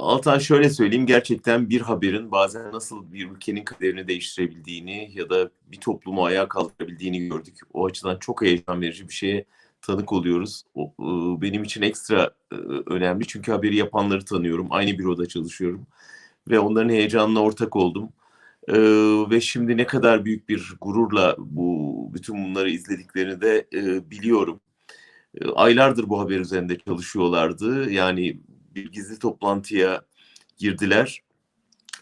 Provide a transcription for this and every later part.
Altan şöyle söyleyeyim gerçekten bir haberin bazen nasıl bir ülkenin kaderini değiştirebildiğini ya da bir toplumu ayağa kaldırabildiğini gördük. O açıdan çok heyecan verici bir şeye tanık oluyoruz. O, ıı, benim için ekstra ıı, önemli çünkü haberi yapanları tanıyorum. Aynı büroda çalışıyorum ve onların heyecanına ortak oldum. Ee, ve şimdi ne kadar büyük bir gururla bu bütün bunları izlediklerini de e, biliyorum. E, aylardır bu haber üzerinde çalışıyorlardı. Yani bir gizli toplantıya girdiler.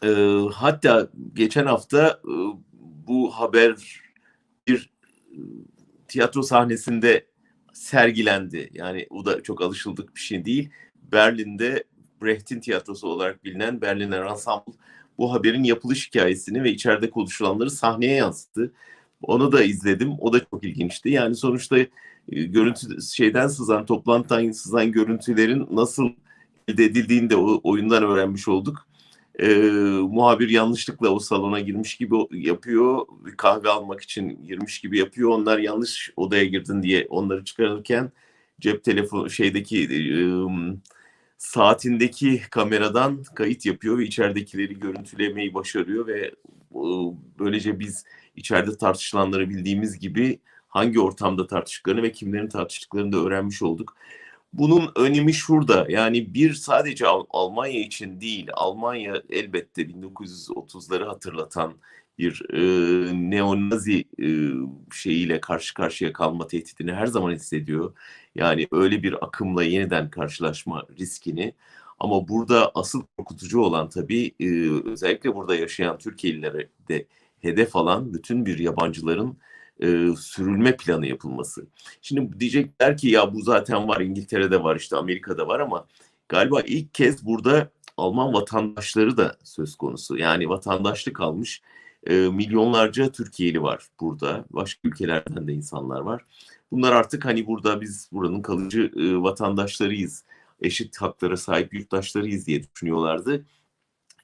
E, hatta geçen hafta e, bu haber bir e, tiyatro sahnesinde sergilendi. Yani o da çok alışıldık bir şey değil. Berlin'de Brecht'in tiyatrosu olarak bilinen Berliner Ensemble bu haberin yapılış hikayesini ve içeride konuşulanları sahneye yansıttı. Onu da izledim. O da çok ilginçti. Yani sonuçta e, görüntü şeyden sızan, toplantıdan sızan görüntülerin nasıl elde edildiğini de o oyundan öğrenmiş olduk. E, muhabir yanlışlıkla o salona girmiş gibi yapıyor. Kahve almak için girmiş gibi yapıyor. Onlar yanlış odaya girdin diye onları çıkarırken cep telefonu şeydeki e, saatindeki kameradan kayıt yapıyor ve içeridekileri görüntülemeyi başarıyor ve e, böylece biz içeride tartışılanları bildiğimiz gibi hangi ortamda tartıştıklarını ve kimlerin tartıştıklarını da öğrenmiş olduk. Bunun önemi şurada. Yani bir sadece Al- Almanya için değil, Almanya elbette 1930'ları hatırlatan bir e, neonazi e, şeyiyle karşı karşıya kalma tehdidini her zaman hissediyor. Yani öyle bir akımla yeniden karşılaşma riskini. Ama burada asıl korkutucu olan tabii e, özellikle burada yaşayan Türkiye'lilere de hedef alan bütün bir yabancıların e, sürülme planı yapılması. Şimdi diyecekler ki ya bu zaten var İngiltere'de var işte Amerika'da var ama galiba ilk kez burada Alman vatandaşları da söz konusu. Yani vatandaşlık almış e, milyonlarca Türkiye'li var burada. Başka ülkelerden de insanlar var. Bunlar artık hani burada biz buranın kalıcı e, vatandaşlarıyız. Eşit haklara sahip yurttaşlarıyız diye düşünüyorlardı.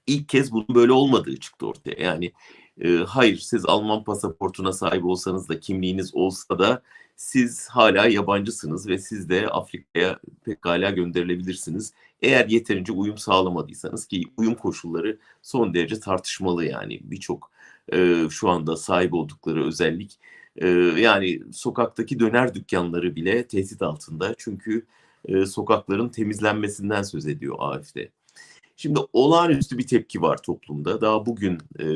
İlk kez bunun böyle olmadığı çıktı ortaya. Yani e, hayır siz Alman pasaportuna sahip olsanız da kimliğiniz olsa da siz hala yabancısınız ve siz de Afrika'ya pekala gönderilebilirsiniz. Eğer yeterince uyum sağlamadıysanız ki uyum koşulları son derece tartışmalı yani birçok e, şu anda sahip oldukları özellik. E, yani sokaktaki döner dükkanları bile tehdit altında çünkü e, sokakların temizlenmesinden söz ediyor AFD. Şimdi olağanüstü bir tepki var toplumda. Daha bugün e,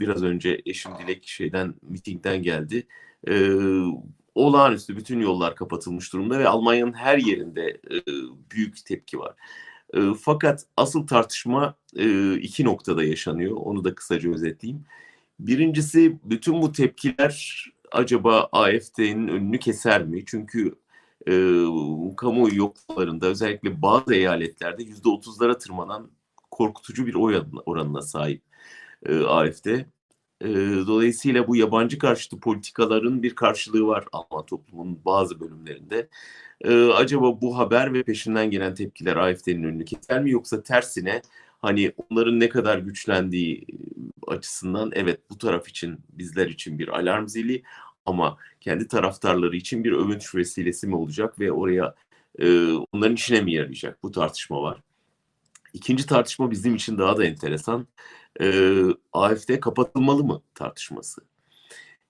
biraz önce eşim Dilek şeyden mitingden geldi. E, olağanüstü bütün yollar kapatılmış durumda ve Almanya'nın her yerinde e, büyük tepki var. E, fakat asıl tartışma e, iki noktada yaşanıyor. Onu da kısaca özetleyeyim. Birincisi bütün bu tepkiler acaba AFD'nin önünü keser mi? Çünkü e, kamuoyu yoklamalarında özellikle bazı eyaletlerde yüzde otuzlara tırmanan korkutucu bir oy oranına sahip e, AFD. E, dolayısıyla bu yabancı karşıtı politikaların bir karşılığı var Alman toplumunun bazı bölümlerinde. E, acaba bu haber ve peşinden gelen tepkiler AFD'nin önünü keser mi yoksa tersine hani onların ne kadar güçlendiği açısından evet bu taraf için bizler için bir alarm zili ama kendi taraftarları için bir övünç vesilesi mi olacak ve oraya e, onların işine mi yarayacak? Bu tartışma var. İkinci tartışma bizim için daha da enteresan. E, AFD kapatılmalı mı tartışması.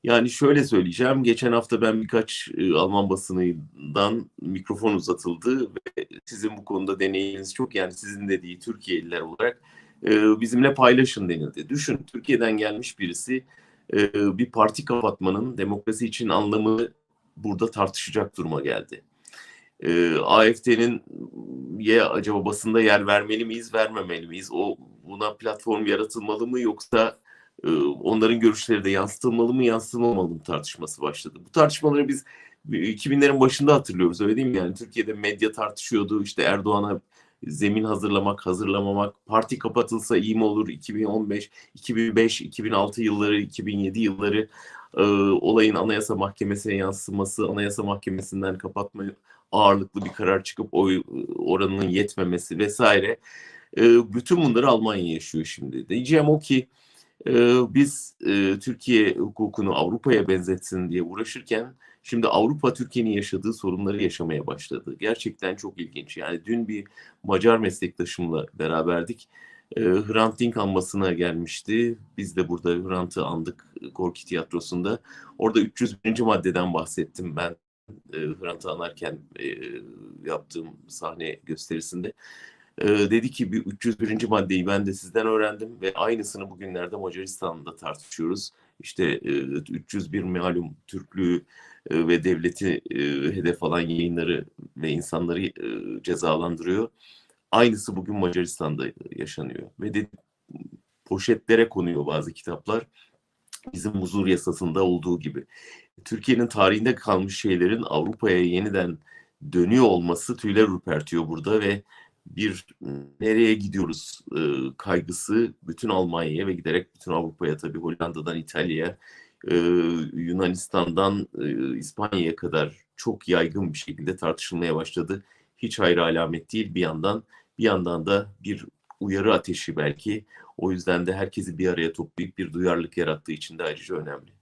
Yani şöyle söyleyeceğim. Geçen hafta ben birkaç e, Alman basınından mikrofon uzatıldı ve sizin bu konuda deneyiminiz çok yani sizin dediği Türkiye'liler olarak e, bizimle paylaşın denildi. Düşün Türkiye'den gelmiş birisi e, bir parti kapatmanın demokrasi için anlamı burada tartışacak duruma geldi e, AFD'nin ya acaba basında yer vermeli miyiz, vermemeli miyiz? O buna platform yaratılmalı mı yoksa e, onların görüşleri de yansıtılmalı mı, yansıtılmamalı mı tartışması başladı. Bu tartışmaları biz 2000'lerin başında hatırlıyoruz öyle değil mi? Yani Türkiye'de medya tartışıyordu işte Erdoğan'a zemin hazırlamak, hazırlamamak, parti kapatılsa iyi mi olur 2015, 2005, 2006 yılları, 2007 yılları e, olayın Anayasa Mahkemesi'ne yansıması, Anayasa Mahkemesi'nden kapatma ağırlıklı bir karar çıkıp oy oranının yetmemesi vesaire. E, bütün bunları Almanya yaşıyor şimdi. Diyeceğim o ki e, biz e, Türkiye hukukunu Avrupa'ya benzetsin diye uğraşırken Şimdi Avrupa Türkiye'nin yaşadığı sorunları yaşamaya başladı. Gerçekten çok ilginç. Yani dün bir Macar meslektaşımla beraberdik. E, Hrant Dink anmasına gelmişti. Biz de burada Hrant'ı andık Gorki Tiyatrosu'nda. Orada 301. maddeden bahsettim ben e, Hrant'ı anarken e, yaptığım sahne gösterisinde. E, dedi ki bir 301. maddeyi ben de sizden öğrendim ve aynısını bugünlerde Macaristan'da tartışıyoruz. İşte e, 301 malum Türklüğü e, ve devleti e, hedef alan yayınları ve insanları e, cezalandırıyor. Aynısı bugün Macaristan'da yaşanıyor ve de poşetlere konuyor bazı kitaplar. Bizim huzur yasasında olduğu gibi. Türkiye'nin tarihinde kalmış şeylerin Avrupa'ya yeniden dönüyor olması tüyler ürpertiyor burada ve bir nereye gidiyoruz e, kaygısı bütün Almanya'ya ve giderek bütün Avrupa'ya tabii Hollanda'dan İtalya'ya e, Yunanistan'dan e, İspanya'ya kadar çok yaygın bir şekilde tartışılmaya başladı. Hiç hayra alamet değil bir yandan bir yandan da bir uyarı ateşi belki. O yüzden de herkesi bir araya toplayıp bir duyarlılık yarattığı için de ayrıca önemli.